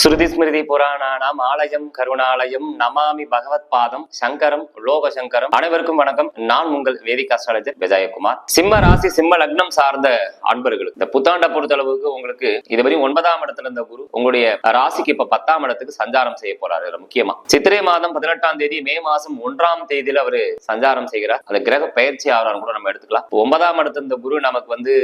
ஸ்ருதி ஸ்மிருதி புராணானாம் ஆலயம் கருணாலயம் நமாமி பகவத் பாதம் சங்கரம் லோக சங்கரம் அனைவருக்கும் வணக்கம். நான் உங்கள் வேதிக் அஸ்ட்ராலஜர் விஜயகுமார். சிம்ம ராசி சிம்ம லக்னம் சார்ந்த அன்பர்களுக்கு இந்த புத்தாண்டை பொறுத்தளவுக்கு உங்களுக்கு இதுவரை ஒன்பதாம் இடத்துல இருந்த குரு உங்களுடைய ராசிக்கு இப்ப பத்தாம் இடத்துக்கு சஞ்சாரம் செய்ய போறாரு இதுல முக்கியமா. சித்திரை மாதம் பதினெட்டாம் தேதி மே மாசம் ஒன்றாம் தேதியில அவரு சஞ்சாரம் செய்கிறார். அந்த கிரக பயிற்சி ஆகிறான்னு கூட நம்ம எடுத்துக்கலாம். ஒன்பதாம் இடத்துல இருந்த குரு நமக்கு வந்து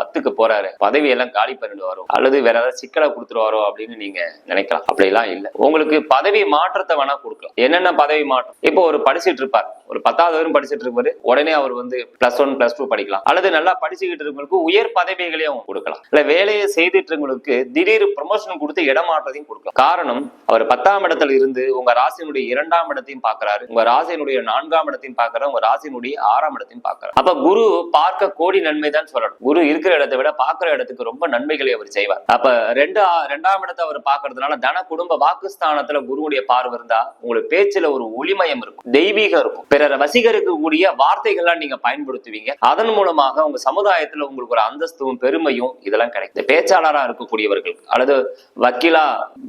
பத்துக்கு போறாரு. பதவி எல்லாம் காலி பண்ணிட்டு வரும் அல்லது வேற ஏதாவது சிக்கலை கொடுத்துருவாரோ அப்படின்னு நீங்க நினைக்கலாம். அப்படிலாம் இல்ல. உங்களுக்கு பதவி மாற்றத்தை வேணா கொடுக்கலாம். என்னென்ன பதவி மாற்றம்? இப்போ ஒரு படிச்சிட்டு இருப்பார். ஒரு பத்தாவது வரும் படிச்சுட்டு இருப்பாரு. உடனே அவர் வந்து பிளஸ் ஒன் பிளஸ் டூ படிக்கலாம். அல்லது நல்லா படிச்சுக்கிட்டு இருக்கவங்களுக்கு உயர் பதவிகளையும் கொடுக்கலாம். இல்ல வேலையை செய்துட்டு இருக்கவங்களுக்கு திடீர் ப்ரொமோஷன் கொடுத்து இடமாற்றத்தையும் கொடுக்கலாம். காரணம் அவர் பத்தாம் இடத்துல இருந்து உங்க ராசியினுடைய இரண்டாம் இடத்தையும் பாக்குறாரு உங்க ராசியினுடைய நான்காம் இடத்தையும் பாக்குறாரு உங்க ராசியினுடைய ஆறாம் இடத்தையும் பாக்குறாரு அப்ப குரு பார்க்க கோடி நன்மை தான் சொல்லணும். குரு இருக்கிற இடத்தை விட பார்க்கிற இடத்துக்கு ரொம்ப நன்மைகளை அவர் செய்வார். அப்ப ரெண்டு ரெண்டாம் இடத்தை அவர் பார்க்கறதுனால தன குடும்ப வாக்குஸ்தானத்துல குருவுடைய பார்வை இருந்தா உங்களுக்கு பேச்சுல ஒரு ஒளிமயம் இருக்கும் தெய்வீகம் இருக்கும். பிறரை வசீகரிக்க கூடிய வார்த்தைகள்லாம் நீங்க பயன்படுத்துவீங்க. அதன் மூலமாக உங்க சமுதாயத்துல உங்களுக்கு ஒரு அந்தஸ்தும் பெருமையும் இதெல்லாம் கிடைக்கும். இந்த பேச்சாளரா இருக்கக்கூடியவர்கள் அல்லது வக்கீலா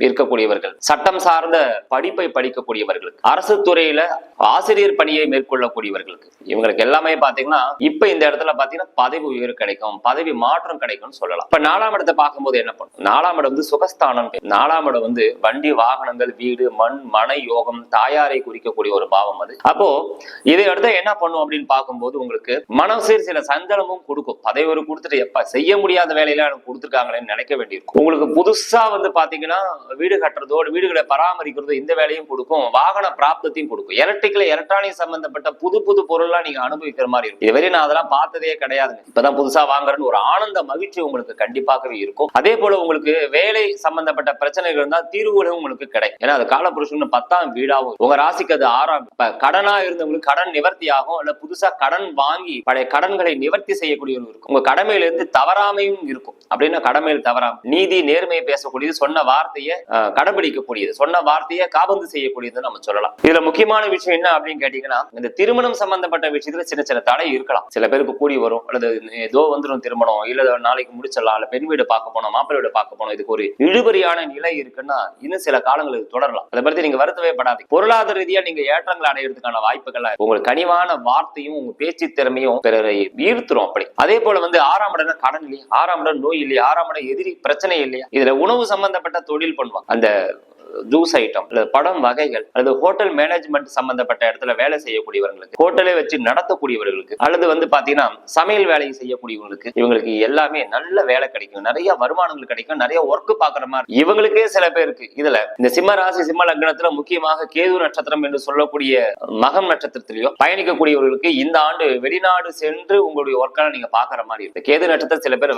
இருக்கக்கூடியவர்கள் சட்டம் சார்ந்த படிப்பை படிக்கக்கூடியவர்களுக்கு அரசு துறையில ஆசிரியர் பணியை மேற்கொள்ளக்கூடியவர்களுக்கு. இவங்களுக்கு எல்லாமே பாத்தீங்கன்னா இப்ப இந்த இடத்துல பாத்தீங்கன்னா பதவி உயர்வு கிடைக்கும் பதவி மாற்றம் கிடைக்கும்னு சொல்லலாம். இப்ப நாலாம் இடத்தை பார்க்கும்போது என்ன பண்ணும்? நாலாம் இடம் வந்து சுகஸ்தானம். நாலாம் இடம் வந்து வண்டி வாகனங்கள் வீடு மண் மனை யோகம் தாயாரை குறிக்கக்கூடிய ஒரு பாவம் அது. அப்போ இதை அடுத்து என்ன பண்ணும் அப்படின்னு பார்க்கும்போது உங்களுக்கு மனசு சில சஞ்சலமும் கொடுக்கும். பதவி ஒரு கொடுத்துட்டு எப்ப? செய்ய முடியாத வேலையில எனக்கு கொடுத்துருக்காங்களேன்னு நினைக்க வேண்டியிருக்கும். உங்களுக்கு புதுசா வந்து பாத்தீங்கன்னா வீடு கட்டுறதோ வீடுகளை பராமரிக்கிறதோ இந்த வேலையும் கொடுக்கும் வாகன பிராப்தத்தையும் கொடுக்கும். எலக்ட்ரிக்கல் எலக்ட்ரானிக் சம்பந்தப்பட்ட புது புது பொருள்லாம் நீங்க அனுபவிக்கிற மாதிரி இருக்கும். இதுவரை நான் அதெல்லாம் பார்த்ததே கிடையாது இப்பதான் புதுசா வாங்குறேன்னு ஒரு ஆனந்த மகிழ்ச்சி உங்களுக்கு கண்டிப்பாகவே இருக்கும். அதே போல உங்களுக்கு வேலை சம்பந்தப்பட்ட பிரச்சனைகள் இருந்தால் தீர்வுகளும் உங்களுக்கு கிடைக்கும். ஏன்னா அது காலபுருஷன் பத்தாம் வீடாகும். உங்க ராசிக்கு அது ஆறாம் இப்ப கடனா இருந்தவங்களுக்கு கடன் நிவர்த்தி ஆகும் இல்ல புதுசா கடன் வாங்கி பழைய கடன்களை நிவர்த்தி செய்யக்கூடியவங்க இருக்கும். உங்க கடமையில இருந்து தவறாமையும் இருக்கும். அப்படின்னா கடமையில் தவறாம. நீதி நேர்மையை பேசக்கூடியது சொன்ன வார்த்தையை கடைபிடிக்கக்கூடியது சொன்ன வார்த்தையை காபந்து செய்யக்கூடியது நம்ம சொல்லலாம். இதுல முக்கியமான விஷயம் என்ன அப்படின்னு கேட்டீங்கன்னா இந்த திருமணம் சம்பந்தப்பட்ட விஷயத்துல சின்ன சின்ன தடை இருக்கலாம். சில பேருக்கு கூடி வரும். அல்லது ஏதோ வந்துடும் திருமணம். இல்ல நாளைக்கு முடிச்சிடலாம். இல்ல பெண் வீடு பார்க்க போனோம் மாப்பிள்ளை வீடு பார்க்க போனோம். இதுக்கு ஒரு இழுபறியான நிலை இருக்குன்னா இன்னும் சில காலங்களுக்கு தொடரலாம். அதை பத்தி நீங்க வருத்தவே படாது பொருளாதார ரீதியா நீங்க ஏற்றங்கள் அடையிறதுக்கான வாய்ப்புகள் உங்களுக்கு கனிவான வார்த்தையும் உங்க பேச்சு திறமையும் பிறரை ஈர்த்துரும் அப்படி. அதே போல வந்து ஆறாம் இடம் கடன் இல்லையா? ஆறாம் இடம் நோய் இல்லையா? ஆறாம் இடம் எதிரி பிரச்சனை இல்லையா? இதுல உணவு சம்பந்தப்பட்ட தொழில் பண்ணுவாங்க. அந்த ஜூஸ் ஐட்டம் அல்லது படம் வகைகள் அல்லது ஹோட்டல் மேனேஜ்மெண்ட் சம்பந்தப்பட்ட இடத்துல வேலை செய்யக்கூடியவர்களுக்கு ஹோட்டலே வச்சு நடத்தக்கூடியவர்களுக்கு அல்லது வந்து பாத்தீங்கன்னா சமையல் வேலையை செய்யக்கூடியவங்களுக்கு இவங்களுக்கு எல்லாமே நல்ல வேலை கிடைக்கும். நிறைய வருமானங்கள் கிடைக்கும். நிறைய ஒர்க் பாக்குற மாதிரி. இவங்களுக்கே சில பேருக்கு இதுல இந்த சிம்ம ராசி சிம்ம லக்னத்துல முக்கியமாக கேது நட்சத்திரம் என்று சொல்லக்கூடிய மகம் நட்சத்திரத்திலேயோ பயணிக்கக்கூடியவர்களுக்கு இந்த ஆண்டு வெளிநாடு சென்று உங்களுடைய ஒர்க்கெல்லாம் நீங்க பாக்குற மாதிரி இருக்கு. கேது நட்சத்திரம் சில பேர்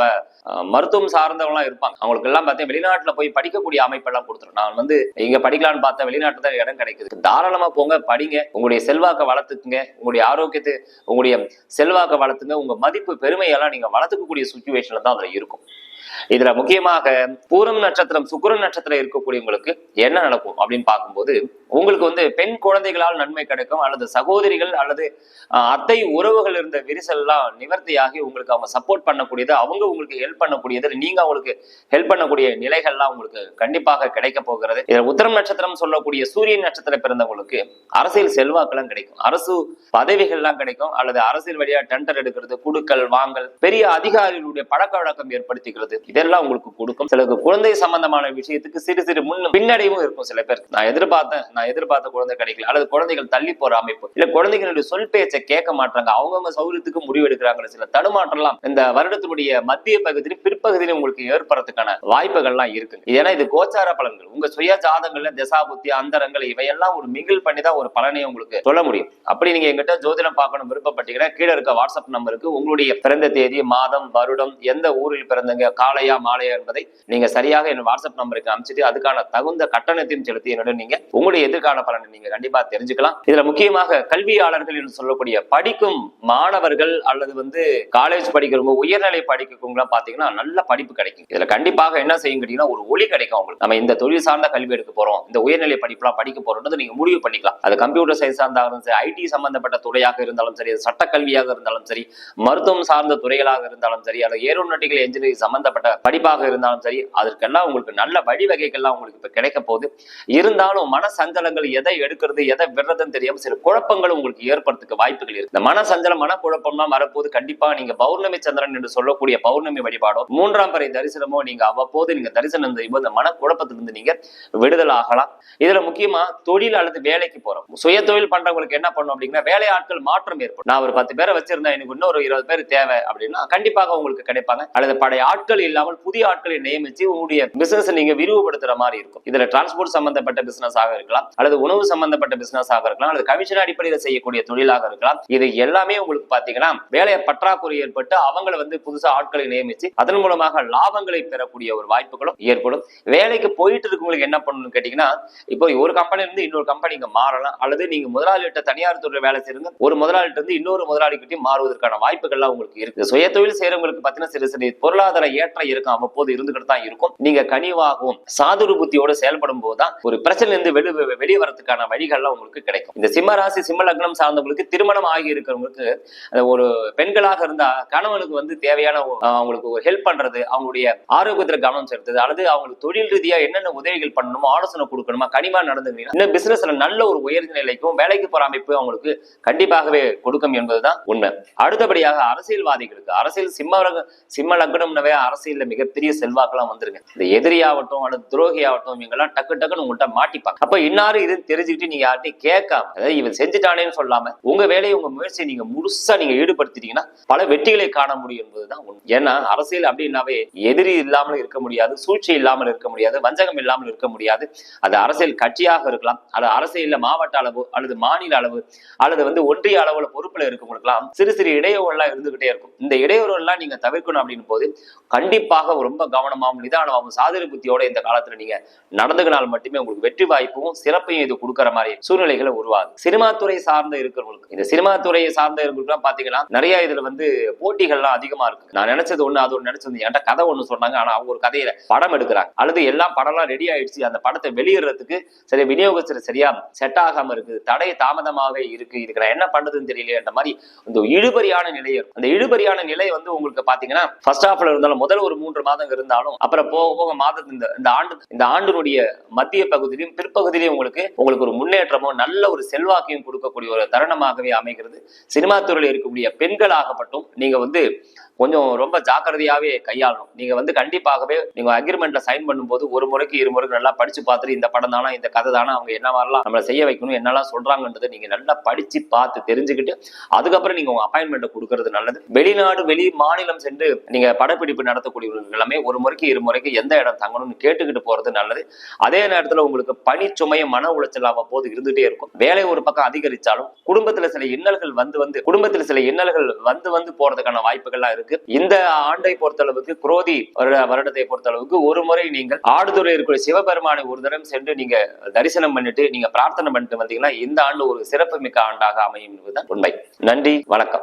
மருத்துவம் சார்ந்தவங்களாம் இருப்பாங்க. அவங்களுக்கு எல்லாம் பார்த்தீங்கன்னா வெளிநாட்டுல போய் படிக்கக்கூடிய அமைப்பெல்லாம் கொடுத்துரும். நான் வந்து இங்க படிக்கலாம்னு பார்த்தா வெளிநாட்டு தான் இடம் கிடைக்குது. தாராளமா போங்க படிங்க. உங்களுடைய செல்வாக்கை வளர்த்துக்குங்க. உங்களுடைய ஆரோக்கியத்தை உங்களுடைய செல்வாக்கை வளர்த்துங்க. உங்க மதிப்பு பெருமையெல்லாம் நீங்க வளர்த்துக்கக்கூடிய சுச்சுவேஷன்ல தான் அதுல இருக்கும். இதுல முக்கியமாக பூரம் நட்சத்திரம் சுக்கரன் நட்சத்திரம் இருக்கக்கூடியவங்களுக்கு என்ன நடக்கும் அப்படின்னு பார்க்கும்போது உங்களுக்கு வந்து பெண் குழந்தைகளால் நன்மை கிடைக்கும் அல்லது சகோதரிகள் அல்லது அத்தை உறவுகள் இருந்த விரிசல்லாம் நிவர்த்தியாகி உங்களுக்கு அவங்க சப்போர்ட் பண்ணக்கூடியது அவங்க உங்களுக்கு ஹெல்ப் பண்ணக்கூடியது நீங்க அவங்களுக்கு ஹெல்ப் பண்ணக்கூடிய நிலைகள்லாம் உங்களுக்கு கண்டிப்பாக கிடைக்க போகிறது. உத்தரம் நட்சத்திரம் சொல்லக்கூடிய சூரியன் நட்சத்திரம் பிறந்தவங்களுக்கு அரசியல் செல்வாக்கெல்லாம் கிடைக்கும். அரசு பதவிகள்லாம் கிடைக்கும். அல்லது அரசியல் வழியா டெண்டர் எடுக்கிறது குடுக்கல் வாங்கல் பெரிய அதிகாரிகளுடைய பழக்க வழக்கம் ஏற்படுத்திக்கிறது. இதெல்லாம் உங்களுக்கு கொடுக்கும். சிலருக்கு குழந்தை சம்பந்தமான விஷயத்துக்கு சிறு சிறு முன் பின்னடைவும் இருக்கும் சில பேர் நான் எதிர்பார்த்தேன் நான் எதிர்பார்த்த குழந்தை கிடைக்கல. அல்லது குழந்தைகள் தள்ளி போற அமைப்பு. இல்ல குழந்தைகளுடைய சொல் பேச்சை கேட்க மாட்டாங்க அவங்கவுங்க சௌரியத்துக்கு முடிவு எடுக்கிறாங்க சில தடுமாற்றம்லாம் இந்த வருடத்தினுடைய மத்திய பகுதியிலும் பிற்பகுதியிலும் உங்களுக்கு ஏற்படுறதுக்கான வாய்ப்புகள்லாம் இருக்கு. ஏன்னா இது கோச்சார பலன்கள். உங்க சுய ஜாதகங்கள்ல தசாபுத்தி அந்தரங்கள் இவையெல்லாம் ஒரு மிங்கிள் பண்ணி தான் ஒரு பலனை உங்களுக்கு சொல்ல முடியும். அப்படி நீங்க எங்கிட்ட ஜோதிடம் பார்க்கணும் விருப்பப்பட்டீங்கன்னா கீழே இருக்க வாட்ஸ்அப் நம்பருக்கு உங்களுடைய பிறந்த தேதி மாதம் வருடம் எந்த ஊரில் பிறந்தங்க காலையா மாலையா என்பதை நீங்க சரியாக என் வாட்ஸ்அப் நம்பருக்கு அனுப்பிச்சிட்டு அதுக்கான தகுந்த கட்டணத்தையும் செலுத்தி என்னுடன் நீங்க உங்களுடைய எதிர்கால பலனை நீங்க கண்டிப்பா தெரிஞ்சுக்கலாம். இதுல முக்கியமாக கல்வியாளர்கள் என்று சொல்லக்கூடிய படிக்கும் மாணவர்கள் அல்லது வந்து காலேஜ் படிக்கிறவங்க உயர்நிலை படிக்கிறவங்க பாத்தீங்கன்னா நல்ல படிப்பு கிடைக்கும். இதுல கண்டிப்பாக என்ன செய்யும் கேட்டீங்கன்னா ஒரு ஒளி கிடைக்கும் உங்களுக்கு நம்ம இந்த தொழில் சார்ந்த கல்வி எடுக்க போறோம். இந்த உயர்நிலை படிப்புலாம் படிக்க போறோம்ன்றது நீங்க முடிவு பண்ணிக்கலாம். அது கம்ப்யூட்டர் சயின்ஸ் இருந்தாலும் சரி ஐடி சம்பந்தப்பட்ட துறையாக இருந்தாலும் சரி அது சட்ட கல்வியாக இருந்தாலும் சரி மருத்துவம் சார்ந்த துறைகளாக இருந்தாலும் சரி அல்லது ஏரோநாட்டிக்கல் என்ஜினியரிங் சம்பந்தப்பட்ட சம்பந்தப்பட்ட படிப்பாக இருந்தாலும் சரி அதற்கெல்லாம் உங்களுக்கு நல்ல வழிவகைகள்லாம் உங்களுக்கு இப்ப கிடைக்க போகுது. இருந்தாலும் மன சஞ்சலங்கள் எதை எடுக்கிறது எதை விடுறதுன்னு தெரியாம சில குழப்பங்களும் உங்களுக்கு ஏற்படுறதுக்கு வாய்ப்புகள் இருக்கு. இந்த மன சஞ்சலம் மன குழப்பம்லாம் வரப்போது கண்டிப்பா நீங்க பௌர்ணமி சந்திரன் என்று சொல்லக்கூடிய பௌர்ணமி வழிபாடோ மூன்றாம் பறை தரிசனமோ நீங்க அவ்வப்போது நீங்க தரிசனம் செய்யும்போது இந்த மன குழப்பத்திலிருந்து நீங்க விடுதல் ஆகலாம் இதுல முக்கியமா தொழில் அல்லது வேலைக்கு போறோம். சுய தொழில் பண்றவங்களுக்கு என்ன பண்ணும் அப்படின்னா வேலை ஆட்கள் மாற்றம் ஏற்படும். நான் ஒரு பத்து பேரை வச்சிருந்தேன் எனக்கு இன்னொரு இருபது பேர் தேவை அப்படின்னா கண்டிப்பாக உங்களுக்கு கிடைப்பாங்க. அல்லது பழைய ஆட்கள் இல்லாமல் புதிய ஆட்களை நியமிச்சு உங்களுடைய பிசினஸ் நீங்க விரிவுபடுத்துற மாதிரி இருக்கும். இதுல டிரான்ஸ்போர்ட் சம்பந்தப்பட்ட பிசினஸ் ஆக இருக்கலாம். அல்லது உணவு சம்பந்தப்பட்ட பிசினஸ் ஆக இருக்கலாம். அல்லது கமிஷன் அடிப்படையில் செய்யக்கூடிய தொழிலாக இருக்கலாம். இது எல்லாமே உங்களுக்கு பாத்தீங்கன்னா வேலையை பற்றாக்குறை ஏற்பட்டு அவங்களை வந்து புதுசா ஆட்களை நியமிச்சு அதன் மூலமாக லாபங்களை பெறக்கூடிய ஒரு வாய்ப்புகளும் ஏற்படும். வேலைக்கு போயிட்டு இருக்கவங்களுக்கு என்ன பண்ணணும்னு கேட்டீங்கன்னா இப்போ ஒரு கம்பெனி இருந்து இன்னொரு கம்பெனிக்கு மாறலாம் அல்லது நீங்க முதலாளிகிட்ட தனியார் துறையில் வேலை செய்யுங்க ஒரு முதலாளிகிட்ட இருந்து இன்னொரு முதலாளிகிட்டையும் மாறுவதற்கான வாய்ப்புகள்லாம் உங்களுக்கு இருக்கு. சுய தொழில் செய்யறவங்களுக்கு பத்தின சிறு சிறு பொருளாதார ஏற்றம் இருக்கும் அவ்வப்போது இருந்துகிட்டு தான் இருக்கும். நீங்க கனிவாகவும் சாதுரு புத்தியோட செயல்படும் போதுதான் ஒரு பிரச்சனை இருந்து வெளி வெளியே வரதுக்கான வழிகள்லாம் உங்களுக்கு கிடைக்கும். இந்த சிம்ம ராசி சிம்ம லக்னம் சார்ந்தவங்களுக்கு திருமணம் ஆகி இருக்கிறவங்களுக்கு ஒரு பெண்களாக இருந்தா கணவனுக்கு வந்து தேவையான அவங்களுக்கு ஹெல்ப் பண்றது அவங்களுடைய ஆரோக்கியத்துல கவனம் செலுத்துறது அல்லது அவங்களுக்கு தொழில் ரீதியா என்னென்ன உதவிகள் பண்ணணும் ஆலோசனை கொடுக்கணுமா கனிமா நடந்துக்கணும் இந்த பிசினஸ்ல நல்ல ஒரு உயர்ந்த நிலைக்கும் வேலைக்கு போற அமைப்பு அவங்களுக்கு கண்டிப்பாகவே கொடுக்கும் என்பதுதான் உண்மை. அடுத்தபடியாக அரசியல்வாதிகளுக்கு அரசியல் சிம்ம சிம்ம லக்னம்னவே அரசியல்ல மிகப்பெரிய செல்வாக்கெல்லாம் வந்துருங்க இந்த எதிரியாகட்டும் அல்லது துரோகியாகட்டும் இவங்கெல்லாம் டக்கு டக்குன்னு உங்கள்கிட்ட மாட்டிப்பாங்க. அப்ப இன்னாரு இது தெரிஞ்சுக்கிட்டு நீங்க யார்ட்டையும் கேட்காம அதாவது இவன் செஞ்சுட்டானேன்னு சொல்லாம உங்க வேலையை உங்க முயற்சியை நீங்க முழுசா நீங்க ஈடுபடுத்திட்டீங்கன்னா பல வெற்றிகளை காண முடியும் என்பதுதான் உண்மை. ஏன்னா அரசியல் அப்படின்னாவே எதிரி இல்லாமல் இருக்க முடியாது சூழ்ச்சி இல்லாமல் இருக்க முடியாது வஞ்சகம் இல்லாமல் இருக்க முடியாது. முடியாது. அது அரசியல் கட்சியாக இருக்கலாம் அது அரசியல்ல மாவட்ட அளவு அல்லது மாநில அளவு அல்லது வந்து ஒன்றிய அளவுல பொறுப்புல இருக்கவங்களுக்குலாம் சிறு சிறு இடையூறுலாம் இருந்துகிட்டே இருக்கும். இந்த இடையூறுகள்லாம் நீங்க தவிர்க்கணும் அப்படின்னு போது கண்டிப்பாக ரொம்ப கவனமாகவும் நிதானமாகவும் சாதனை புத்தியோட இந்த காலத்துல நீங்க நடந்துகினால் மட்டுமே உங்களுக்கு வெற்றி வாய்ப்பும் சிறப்பையும் இது கொடுக்கற மாதிரி சூழ்நிலைகளை உருவாகும் சினிமா துறை சார்ந்த இருக்கிறவங்களுக்கு இந்த சினிமா துறையை சார்ந்த இருக்கிறவங்களுக்கு பாத்தீங்கன்னா நிறைய இதுல வந்து போட்டிகள்லாம் அதிகமா இருக்கு. நான் நினைச்சது ஒண்ணு அது ஒண்ணு நினைச்சது என்கிட்ட கதை ஒண்ணு சொன்னாங்க ஆனா அவங்க ஒரு கதையில படம் எடுக்கிறாங்க. அல்லது எல்லாம் படம்லாம் ரெடி ஆயிடுச்சு அந்த படத்தை வெளியிடுறதுக்கு சரி விநியோகஸ்தர் சரியா செட் ஆகாம இருக்கு தடை தாமதமாக இருக்கு இதுக்கு நான் என்ன பண்றதுன்னு தெரியல மாதிரி இந்த இழுபறியான நிலை அந்த இழுபறியான நிலை வந்து உங்களுக்கு பாத்தீங்கன்னா ஃபர்ஸ்ட் ஹாஃப்ல இருந்தாலும் முதல் ஒரு மூன்று மாதம் இருந்தாலும் அப்புறம் போக போக மாதத்து இந்த இந்த ஆண்டு இந்த ஆண்டினுடைய மத்திய பகுதியிலும் பிற்பகுதியிலும் உங்களுக்கு உங்களுக்கு ஒரு முன்னேற்றமும் நல்ல ஒரு செல்வாக்கையும் கொடுக்கக்கூடிய ஒரு தருணமாகவே அமைகிறது. சினிமா துறையில் இருக்கக்கூடிய பெண்களாகப்பட்டும் நீங்க வந்து கொஞ்சம் ரொம்ப ஜாக்கிரதையாவே கையாளணும். நீங்க வந்து கண்டிப்பாகவே நீங்க அக்ரிமெண்ட்ல சைன் பண்ணும்போது ஒரு முறைக்கு இரு முறைக்கு நல்லா படிச்சு பார்த்துட்டு இந்த படம் தானா இந்த கதை தானா அவங்க என்ன மாதிரிலாம் நம்மளை செய்ய வைக்கணும் என்னெல்லாம் சொல்றாங்கன்றதை நீங்க நல்லா படிச்சு பார்த்து தெரிஞ்சுக்கிட்டு அதுக்கப்புறம் நீங்க உங்க அப்பாயின்மெண்ட் கொடுக்கறது நல்லது. வெளிநாடு வெளி மாநிலம் சென்று நீங்க படப்பிடிப்பு நடத்தக்கூடியவர்கள் எல்லாமே ஒரு முறைக்கு இரு முறைக்கு எந்த இடம் தங்கணும்னு கேட்டுக்கிட்டு போறது நல்லது. அதே நேரத்தில் உங்களுக்கு பணி சுமையும் மன உளைச்சல் அவ்வப்போது இருந்துட்டே இருக்கும். வேலை ஒரு பக்கம் அதிகரிச்சாலும் குடும்பத்துல சில இன்னல்கள் வந்து வந்து குடும்பத்துல சில இன்னல்கள் வந்து வந்து போறதுக்கான வாய்ப்புகள்லாம் இருக்கு இந்த ஆண்டை பொறுத்தளவுக்கு குரோதி வருட வருடத்தை பொறுத்தளவுக்கு ஒரு முறை நீங்கள் ஆடுதுறை இருக்கிற சிவபெருமானை ஒரு தடவை சென்று நீங்க தரிசனம் பண்ணிட்டு நீங்க பிரார்த்தனை பண்ணிட்டு வந்தீங்கன்னா இந்த ஆண்டு ஒரு சிறப்பு மிக்க ஆண்டாக அமையும் என்பதுதான் உண்மை. நன்றி வணக்கம்.